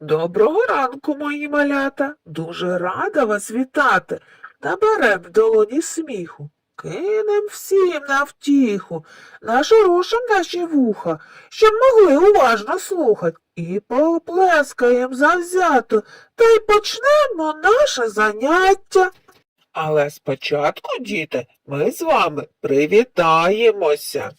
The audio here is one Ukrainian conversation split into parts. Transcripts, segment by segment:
Доброго ранку, мої малята. Дуже рада вас вітати. Наберем долоні сміху. Кинем всім на втіху, нашорошим наші вуха, щоб могли уважно слухати, і поплескаєм завзято, та й почнемо наше заняття. Але спочатку, діти, ми з вами привітаємося.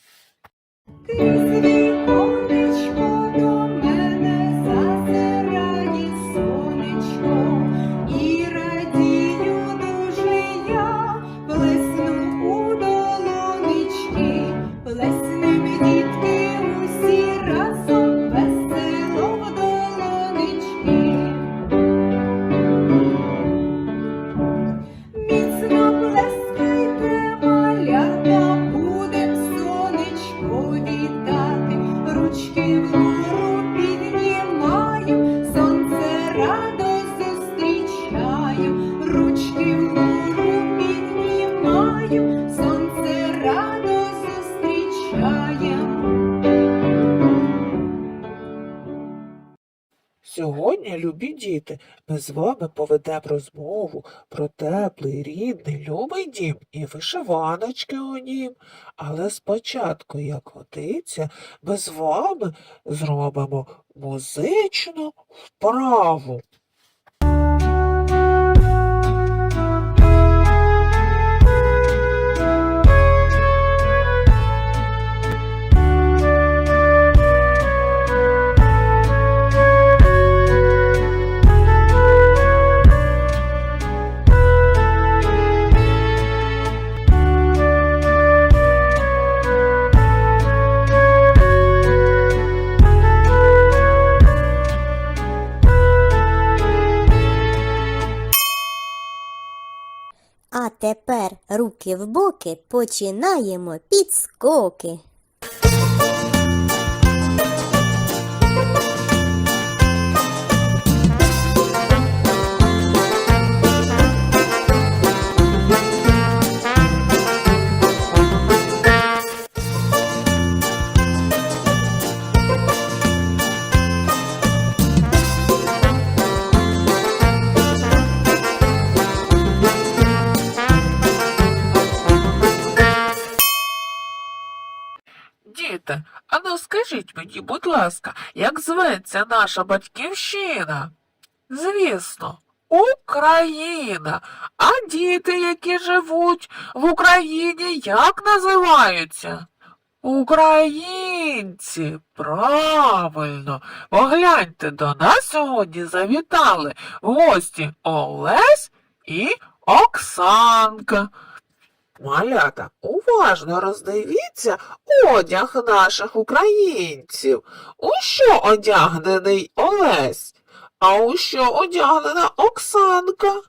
Сьогодні, любі діти, ми з вами поведемо розмову про теплий, рідний, любий дім і вишиваночки у нім. Але спочатку, як годиться, ми з вами зробимо музичну вправу. Тепер руки в боки починаємо підскоки. Діти, а ну скажіть мені, будь ласка, як зветься наша батьківщина? Звісно, Україна. А діти, які живуть в Україні, як називаються? Українці, правильно. Погляньте, до нас сьогодні завітали гості Олесь і Оксанка. Малята, уважно роздивіться одяг наших українців. У що одягнений Олесь, а у що одягнена Оксанка?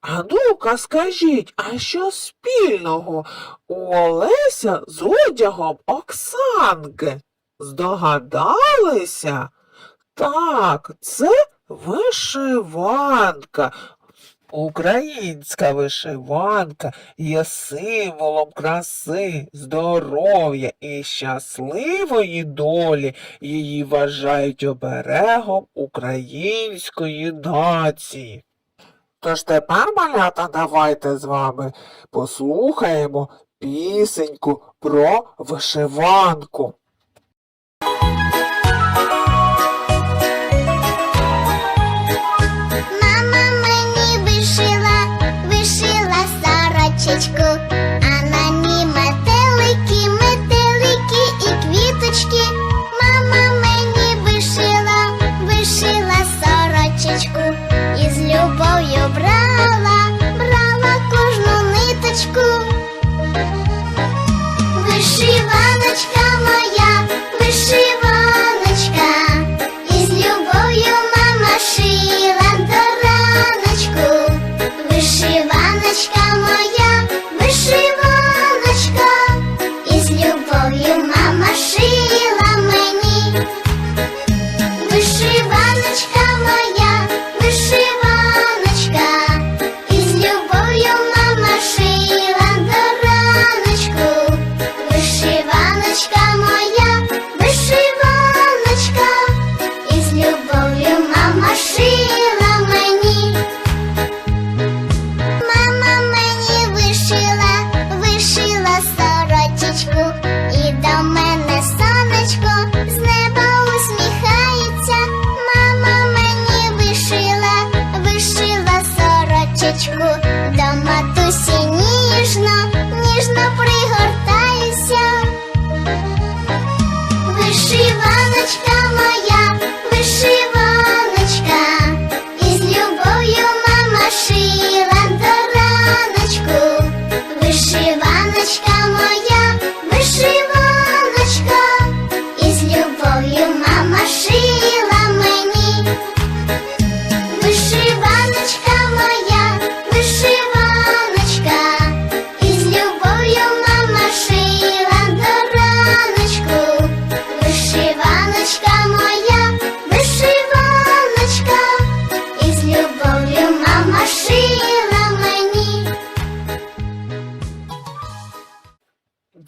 А ну-ка скажіть, а що спільного у Олеся з одягом Оксанки? Здогадалися? Так, це вишиванка. Українська вишиванка є символом краси, здоров'я і щасливої долі. Її вважають оберегом української нації. Тож тепер, малята, давайте з вами послухаємо пісеньку про вишиванку.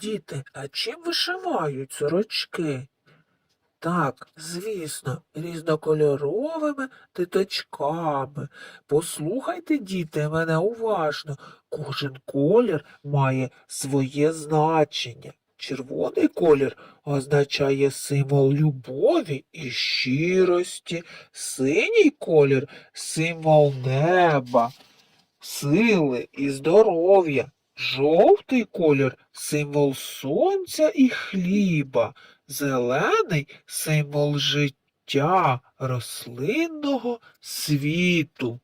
Діти, а чим вишивають сорочки? Так, звісно, різнокольоровими титочками. Послухайте, діти, мене уважно. Кожен колір має своє значення. Червоний колір означає символ любові і щирості, синій колір символ неба, сили і здоров'я. Жовтий колір символ сонця і хліба, зелений символ життя рослинного світу.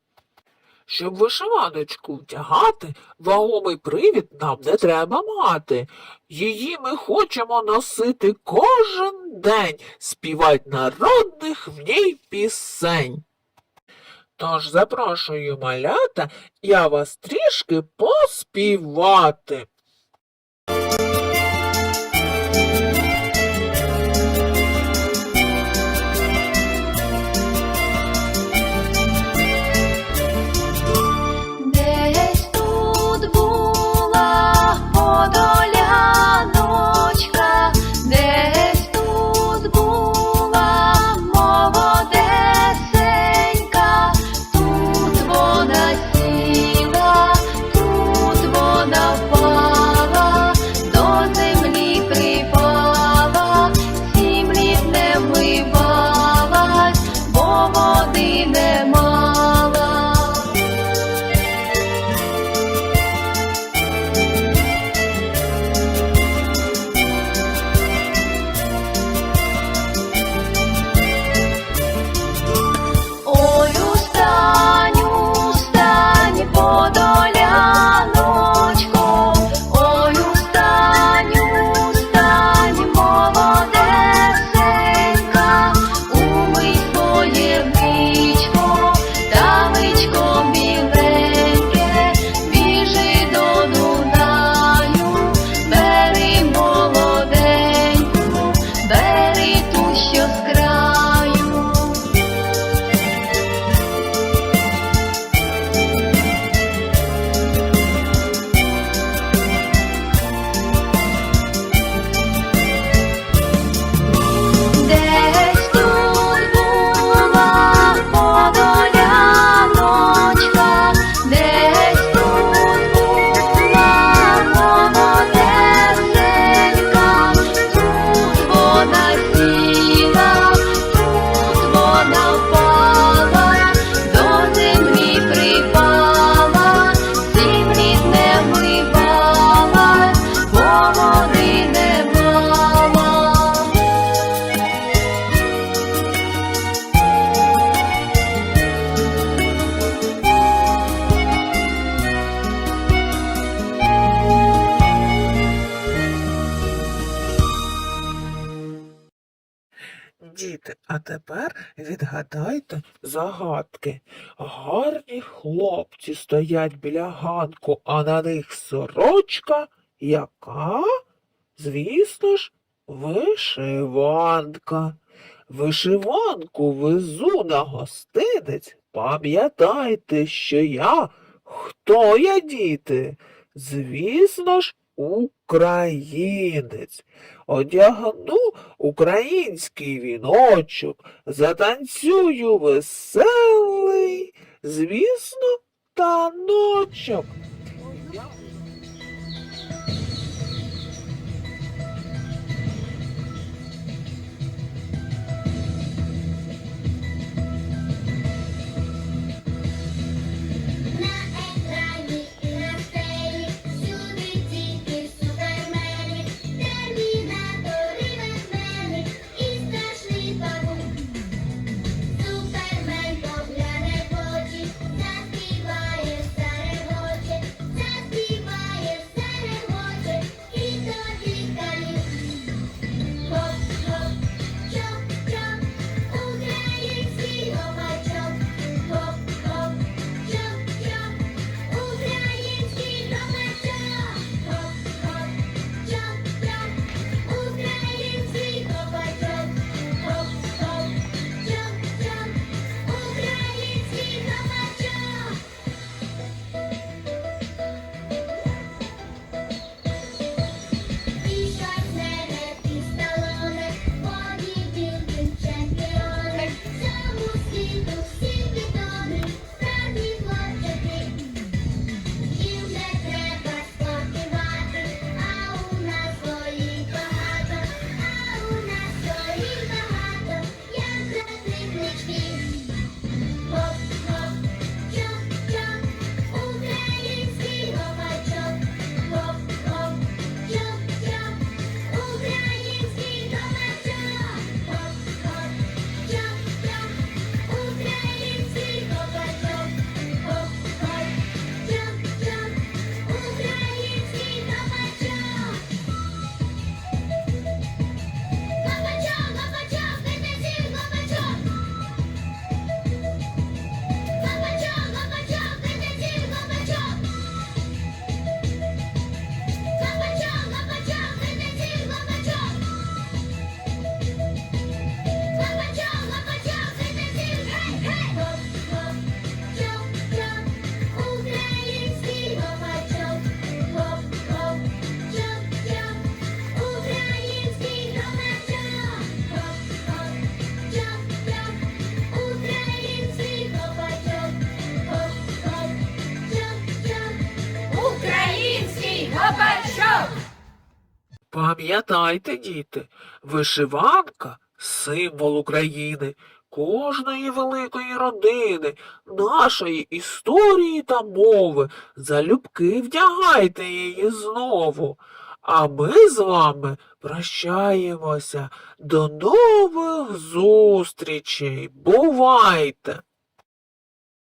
Щоб вишиваночку втягати, вагомий привід нам не треба мати. Її ми хочемо носити кожен день, співать народних в ній пісень. Тож запрошую малята, я вас трішки поспівати. Діти, а тепер відгадайте загадки. Гарні хлопці стоять біля ганку, а на них сорочка яка? Звісно ж, вишиванка. Вишиванку везу на гостинець. Пам'ятайте, що я хто я, діти? Звісно ж, українець. Одягну український віночок, затанцюю веселий, звісно, таночок. Пам'ятайте, діти, вишиванка символ України, кожної великої родини, нашої історії та мови. Залюбки вдягайте її знову. А ми з вами прощаємося. До нових зустрічей. Бувайте!